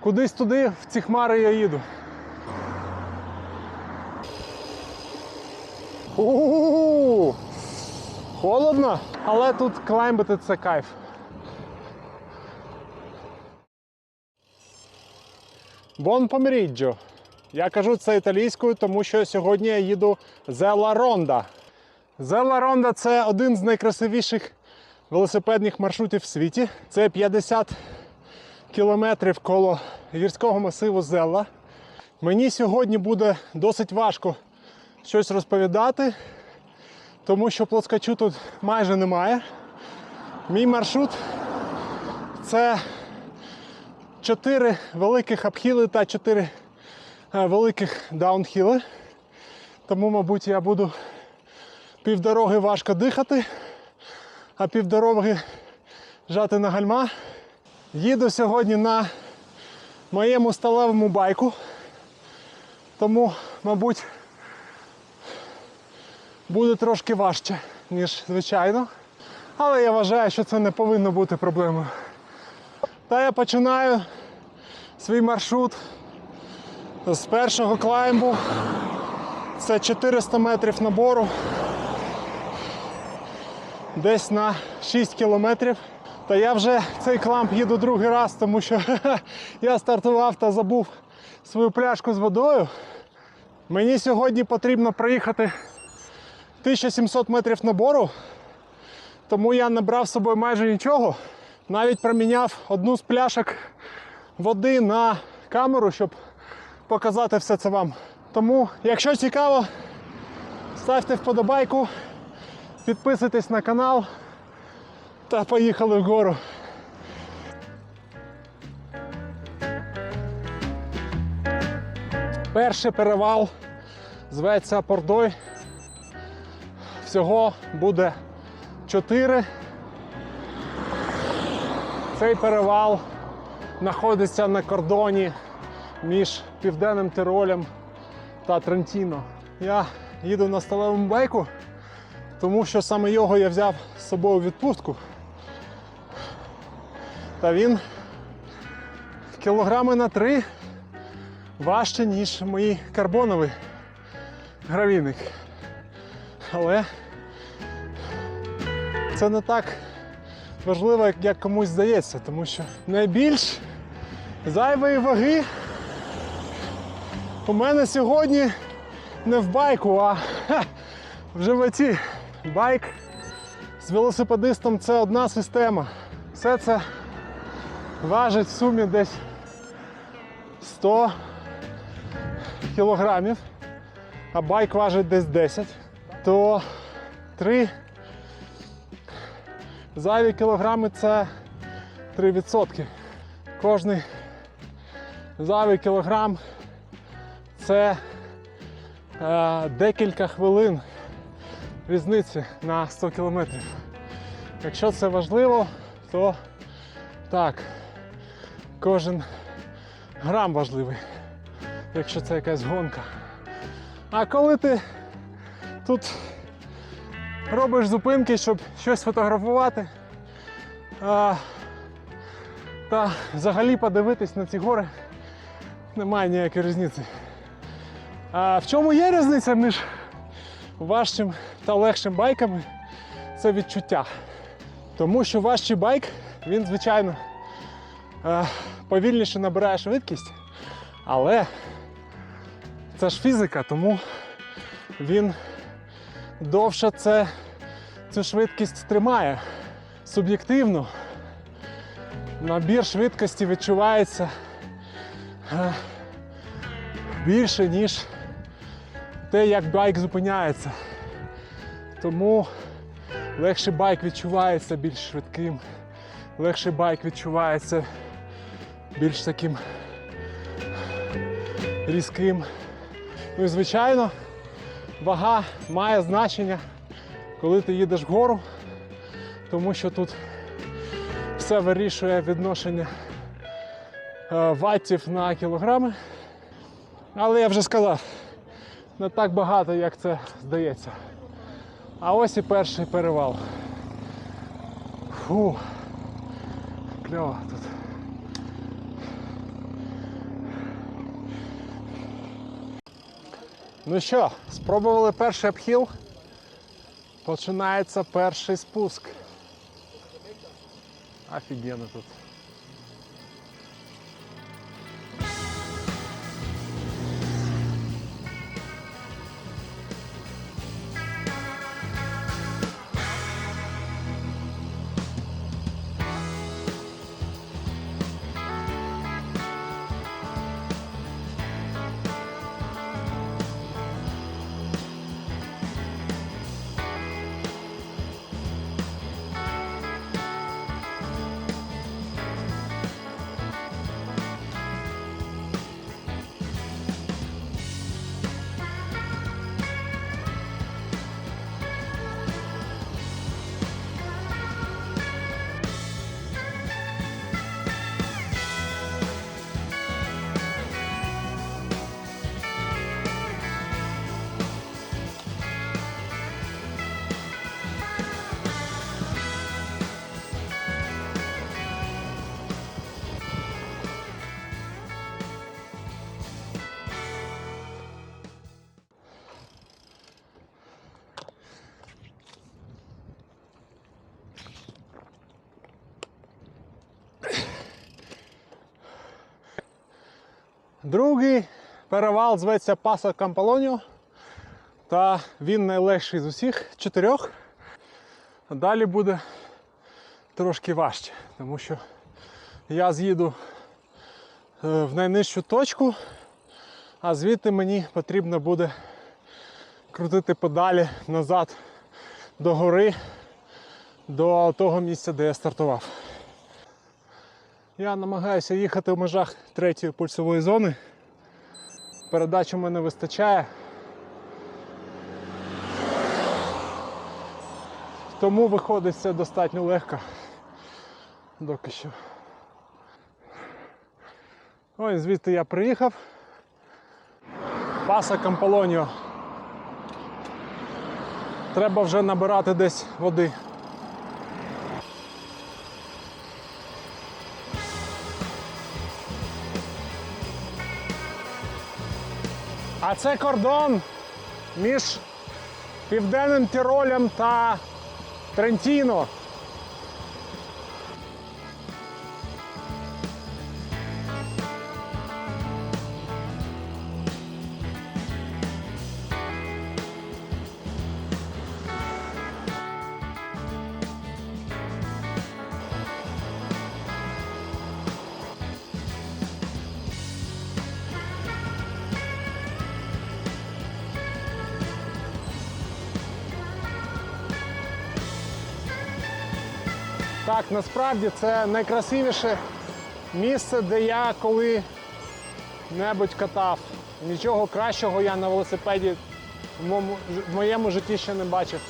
Кудись туди, в ці хмари я їду. У-у-у! Холодно, але тут клаймбити це кайф. Бон померіджо. Я кажу це італійською, тому що сьогодні я їду Зела Ронда. Зела Ронда це один з найкрасивіших велосипедних маршрутів в світі. Це 50 кілометрів коло гірського масиву Зелла. Мені сьогодні буде досить важко щось розповідати, тому що плоскачу тут майже немає. Мій маршрут це 4 великих апхіли та 4 е, великих даунхіли. Тому, мабуть, я буду півдороги важко дихати, а півдороги жати на гальма. Їду сьогодні на моєму сталевому байку, тому, мабуть, буде трошки важче, ніж звичайно. Але я вважаю, що це не повинно бути проблемою. Та я починаю свій маршрут з першого клаймбу. Це 400 метрів набору. Десь на 6 кілометрів. Та я вже цей кламп їду другий раз, тому що я стартував та забув свою пляшку з водою. Мені сьогодні потрібно проїхати 1700 метрів набору, тому я не брав з собою майже нічого. Навіть проміняв одну з пляшок води на камеру, щоб показати все це вам. Тому, якщо цікаво, ставте вподобайку, підписуйтесь на канал та поїхали вгору. Перший перевал зветься Пордой. Всього буде 4. Цей перевал знаходиться на кордоні між Південним Тиролем та Трентіно. Я їду на сталевому байку, тому що саме його я взяв з собою у відпустку. Та він кілограми на три важче, ніж мій карбоновий гравійник. Але це не так важливо, як комусь здається, тому що найбільш зайвої ваги у мене сьогодні не в байку, а ха, в животі. Байк з велосипедистом це одна система. Все це важить в сумі десь 100 кілограмів, а байк важить десь 10, то 3 зайві кілограми це 3%. Кожний зайвий кілограм це е, декілька хвилин різниці на 100 кілометрів. Якщо це важливо, то так, кожен грам важливий, якщо це якась гонка. А коли ти тут робиш зупинки, щоб щось фотографувати, а, та взагалі подивитись на ці гори, немає ніякої різниці. А в чому є різниця між важчим та легшим байками? Це відчуття. Тому що важчий байк, він, звичайно, повільніше набирає швидкість, але це ж фізика, тому він довше це, цю швидкість тримає. Суб'єктивно набір швидкості відчувається е, більше, ніж те, як байк зупиняється. Тому легший байк відчувається більш швидким, легший байк відчувається більш таким різким. Ну і звичайно, вага має значення, коли ти їдеш вгору, тому що тут все вирішує відношення е, ваттів на кілограми. Але я вже сказав, не так багато, як це здається. А ось і перший перевал. Фу, кльово тут. Ну що, спробували перший обхіл. Починається перший спуск. Офігенно тут. Другий перевал зветься Паса Кампалоніо. Та він найлегший з усіх чотирьох. А Далі буде трошки важче, тому що я з'їду е, в найнижчу точку, а звідти мені потрібно буде крутити педалі назад до гори, до того місця, де я стартував. Я намагаюся їхати в межах третьої пульсової зони. Передач у мене вистачає. Тому виходить все достатньо легко. Доки що. Ось звідти я приїхав. Паса Камполоніо. Треба вже набирати десь води. А це кордон між Південним Тиролем та Трентіно. Насправді це найкрасивіше місце, де я коли-небудь катав. Нічого кращого я на велосипеді в моєму, житті ще не бачив.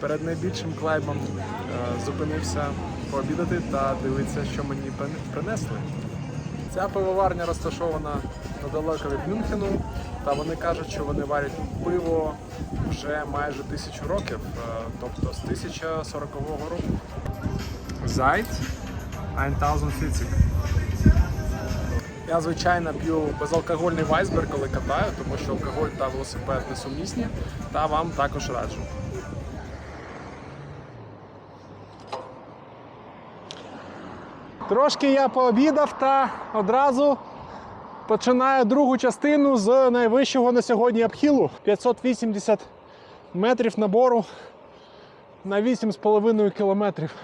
Перед найбільшим клайбом е, зупинився пообідати та дивитися, що мені принесли. Ця пивоварня розташована недалеко від Мюнхену, та вони кажуть, що вони варять пиво вже майже тисячу років, е, тобто з 1040 року. Зайт 1040. Я звичайно п'ю безалкогольний вайсберг, коли катаю, тому що алкоголь та велосипед несумісні, та вам також раджу. Трошки я пообідав та одразу починаю другу частину з найвищого на сьогодні обхілу. 580 метрів набору на 8,5 кілометрів.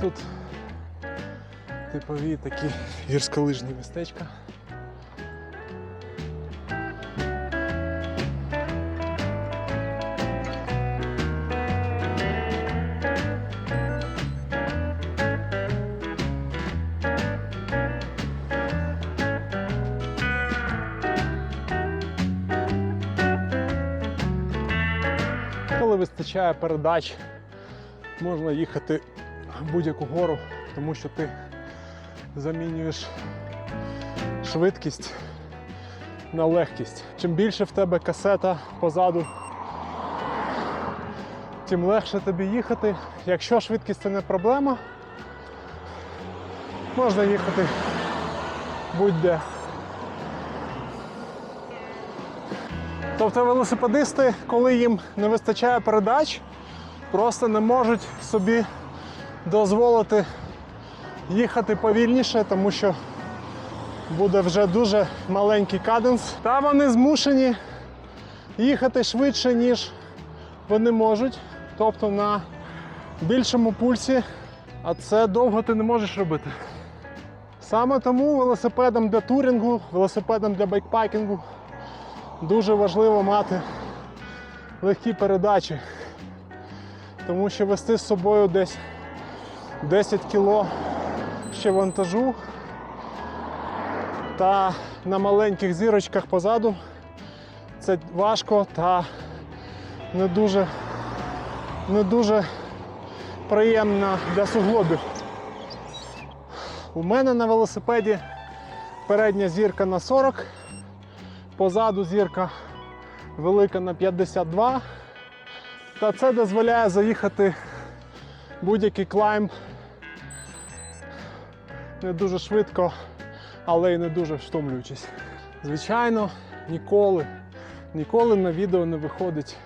Тут типові такі гірськолижні містечка. Вистачає передач, можна їхати в будь-яку гору, тому що ти замінюєш швидкість на легкість. Чим більше в тебе касета позаду, тим легше тобі їхати. Якщо швидкість це не проблема, можна їхати будь-де. Тобто велосипедисти, коли їм не вистачає передач, просто не можуть собі дозволити їхати повільніше, тому що буде вже дуже маленький каденс. Та вони змушені їхати швидше, ніж вони можуть, тобто на більшому пульсі, а це довго ти не можеш робити. Саме тому велосипедам для турінгу, велосипедам для байкпайкінгу дуже важливо мати легкі передачі, тому що вести з собою десь 10 кіло ще вантажу та на маленьких зірочках позаду це важко та не дуже, не дуже приємно для суглобів. У мене на велосипеді передня зірка на 40, позаду зірка велика на 52. Та це дозволяє заїхати будь-який клаймб не дуже швидко, але й не дуже втомлюючись. Звичайно, ніколи, ніколи на відео не виходить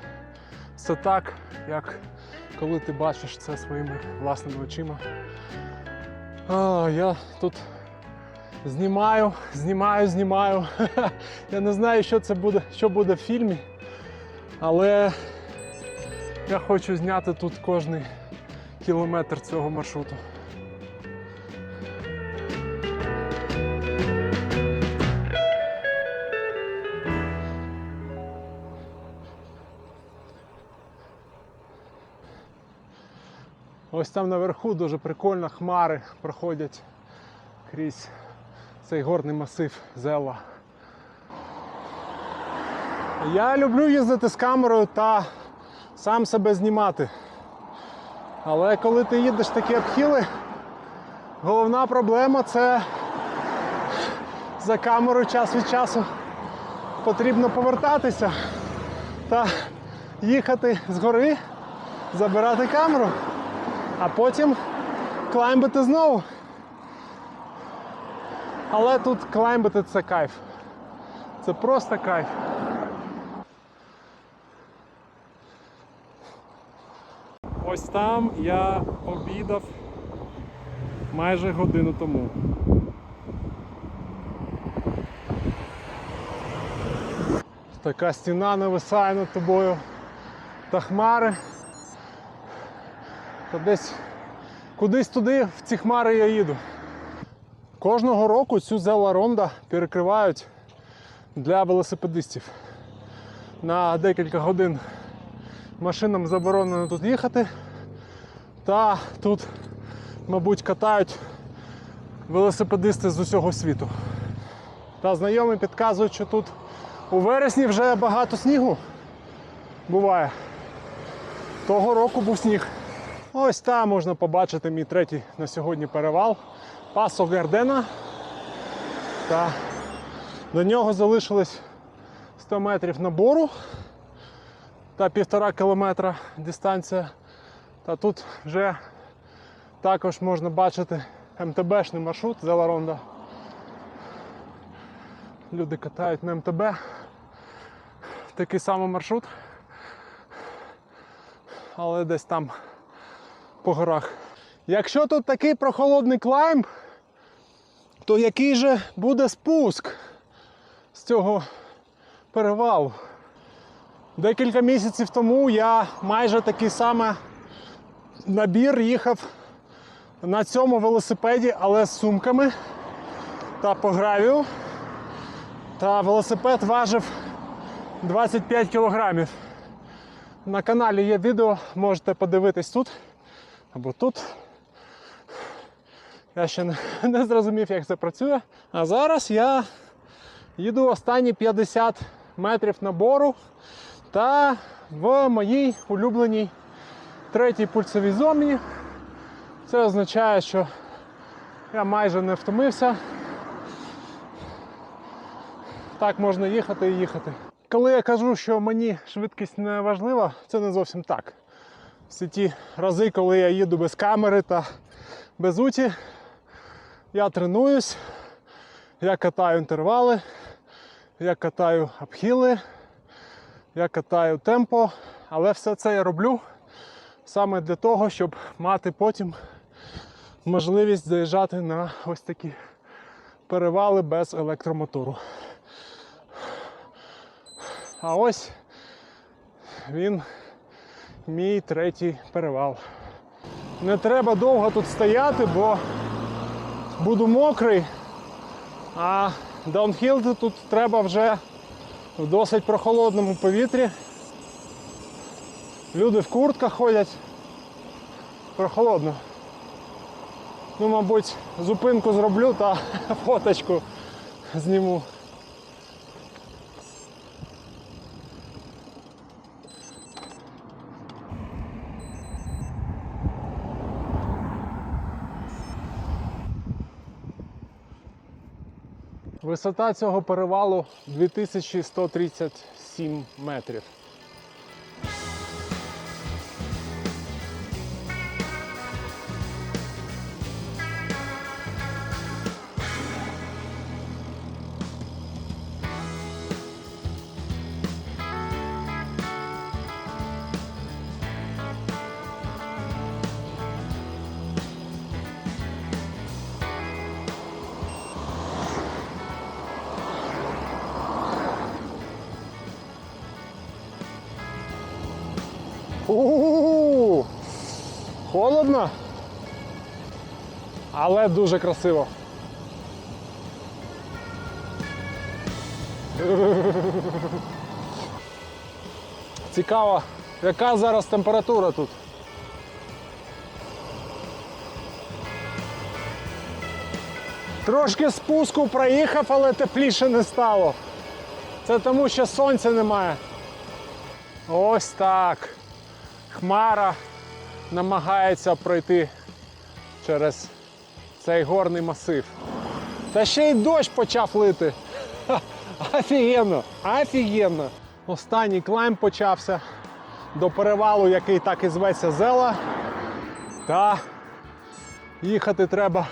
все так, як коли ти бачиш це своїми власними очима. А, я тут знімаю, знімаю, знімаю. Я не знаю, що це буде, що буде в фільмі, але я хочу зняти тут кожний кілометр цього маршруту. Ось там наверху дуже прикольно хмари проходять крізь цей горний масив Зела. Я люблю їздити з камерою та сам себе знімати. Але коли ти їдеш такі обхіли, головна проблема це за камерою час від часу потрібно повертатися та їхати згори, забирати камеру а потім клаймбити знову. Але тут клаймбити це кайф. Це просто кайф. Ось там я обідав майже годину тому. Така стіна нависає над тобою та хмари. То десь кудись туди, в ці хмари я їду. Кожного року цю зела Ронда перекривають для велосипедистів. На декілька годин машинам заборонено тут їхати. Та тут, мабуть, катають велосипедисти з усього світу. Та знайомі підказують, що тут у вересні вже багато снігу буває. Того року був сніг. Ось там можна побачити мій третій на сьогодні перевал Пасо Гардена. Та до нього залишилось 100 метрів набору та півтора кілометра дистанція. Та тут вже також можна бачити МТБшний маршрут Зеларонда. Люди катають на МТБ. Такий самий маршрут. Але десь там по горах. Якщо тут такий прохолодний клаймб, то який же буде спуск з цього перевалу? Декілька місяців тому я майже такий самий набір їхав на цьому велосипеді, але з сумками та по гравію. Та велосипед важив 25 кілограмів. На каналі є відео, можете подивитись тут або тут. Я ще не, не зрозумів, як це працює. А зараз я їду останні 50 метрів набору та в моїй улюбленій третій пульсовій зоні. Це означає, що я майже не втомився. так можна їхати і їхати. Коли я кажу, що мені швидкість не важлива, це не зовсім так. Всі ті рази, коли я їду без камери та без уті, я тренуюсь, я катаю інтервали, я катаю обхіли, я катаю темпо, але все це я роблю саме для того, щоб мати потім можливість заїжджати на ось такі перевали без електромотору. А ось він, мій третій перевал. Не треба довго тут стояти, бо буду мокрий, а даунхіл тут треба вже в досить прохолодному повітрі. Люди в куртках ходять. Прохолодно. Ну, мабуть, зупинку зроблю та фоточку зніму. Висота цього перевалу 2137 метрів. У-у-у! Холодно, але дуже красиво. Цікаво, яка зараз температура тут? Трошки спуску проїхав, але тепліше не стало. Це тому, що сонця немає. Ось так. Хмара намагається пройти через цей горний масив. Та ще й дощ почав лити. Офігенно, офігенно. Останній клайм почався до перевалу, який так і зветься Зела. Та їхати треба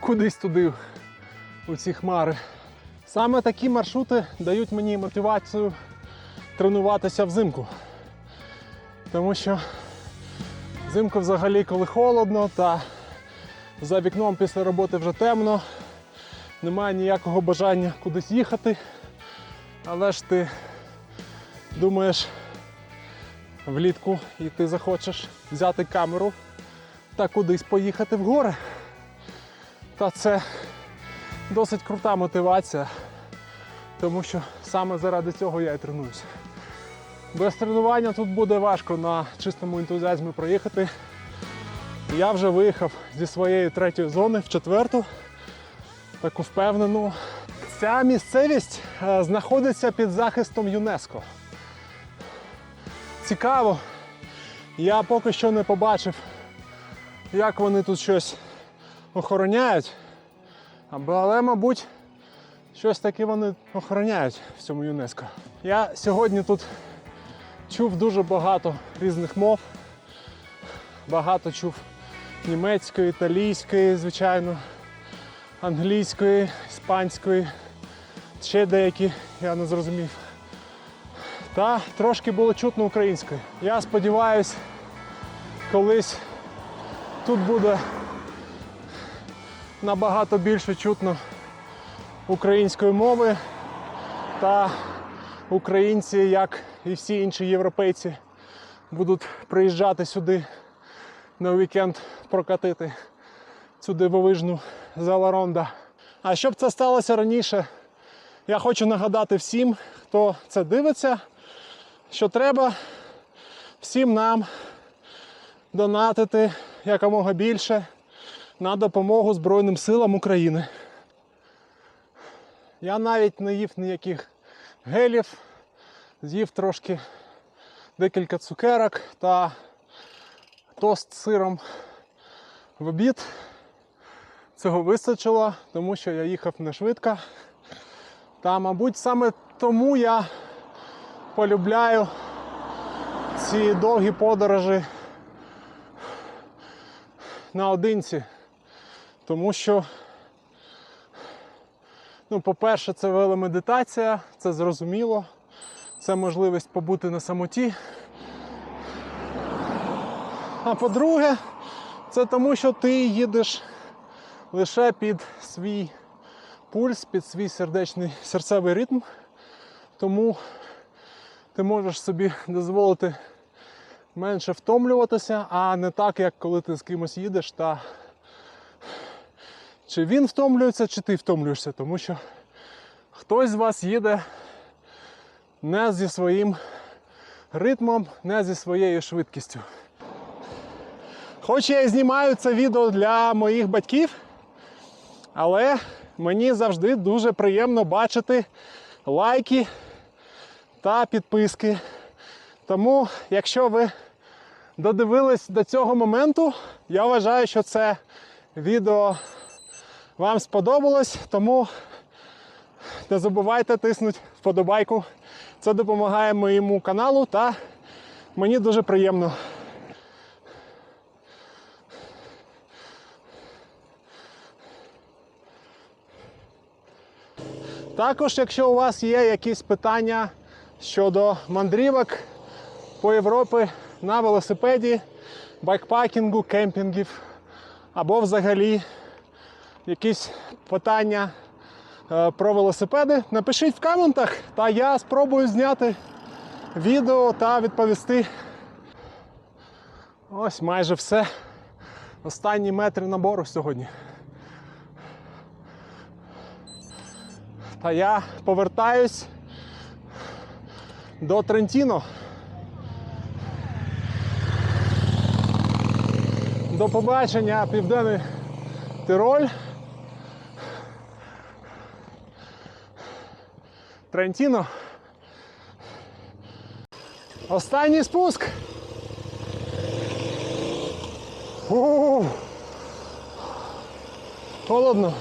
кудись туди, у ці хмари. Саме такі маршрути дають мені мотивацію тренуватися взимку. Тому що взимку взагалі, коли холодно та за вікном після роботи вже темно, немає ніякого бажання кудись їхати. Але ж ти думаєш влітку і ти захочеш взяти камеру та кудись поїхати в гори. Та це досить крута мотивація, тому що саме заради цього я і тренуюся. Без тренування тут буде важко на чистому ентузіазмі проїхати. Я вже виїхав зі своєї третьої зони в четверту, таку впевнену. Ця місцевість е, знаходиться під захистом ЮНЕСКО. Цікаво, я поки що не побачив, як вони тут щось охороняють, але, мабуть, щось таке вони охороняють в цьому ЮНЕСКО. Я сьогодні тут чув дуже багато різних мов. Багато чув німецької, італійської, звичайно, англійської, іспанської, ще деякі я не зрозумів. Та трошки було чутно української. Я сподіваюся, колись тут буде набагато більше чутно української мови та українці, як і всі інші європейці, будуть приїжджати сюди на вікенд прокатити цю дивовижну Зеларонда. А щоб це сталося раніше, я хочу нагадати всім, хто це дивиться, що треба всім нам донатити якомога більше на допомогу Збройним силам України. Я навіть не їв ніяких гелів, з'їв трошки декілька цукерок та тост з сиром в обід. Цього вистачило, тому що я їхав не швидко. Та, мабуть, саме тому я полюбляю ці довгі подорожі наодинці. Тому що, ну, по-перше, це веломедитація, це зрозуміло. Це можливість побути на самоті. А по-друге, це тому, що ти їдеш лише під свій пульс, під свій сердечний серцевий ритм. Тому ти можеш собі дозволити менше втомлюватися, а не так, як коли ти з кимось їдеш, та чи він втомлюється, чи ти втомлюєшся, тому що хтось з вас їде не зі своїм ритмом, не зі своєю швидкістю. Хоч я і знімаю це відео для моїх батьків, але мені завжди дуже приємно бачити лайки та підписки. Тому, якщо ви додивились до цього моменту, я вважаю, що це відео вам сподобалось, тому не забувайте тиснути вподобайку. Це допомагає моєму каналу та мені дуже приємно. Також, якщо у вас є якісь питання щодо мандрівок по Європі на велосипеді, байкпакінгу, кемпінгів або взагалі якісь питання про велосипеди, напишіть в коментах, та я спробую зняти відео та відповісти. Ось майже все. Останні метри набору сьогодні. Та я повертаюсь до Трентіно. До побачення, Південний Тироль. Трентіно. Останній спуск. Холодно.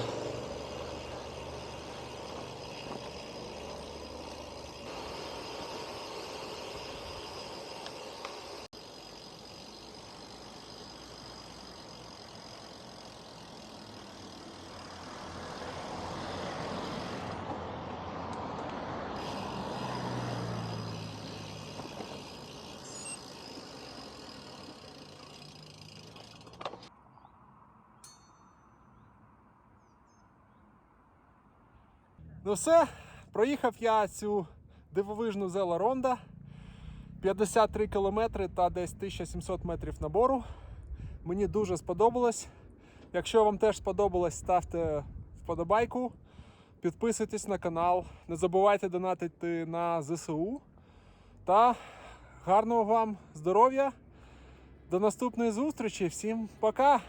Ну все, проїхав я цю дивовижну Зела Ронда. 53 кілометри та десь 1700 метрів набору. Мені дуже сподобалось. Якщо вам теж сподобалось, ставте вподобайку, підписуйтесь на канал, не забувайте донатити на ЗСУ. Та гарного вам здоров'я. До наступної зустрічі. Всім пока!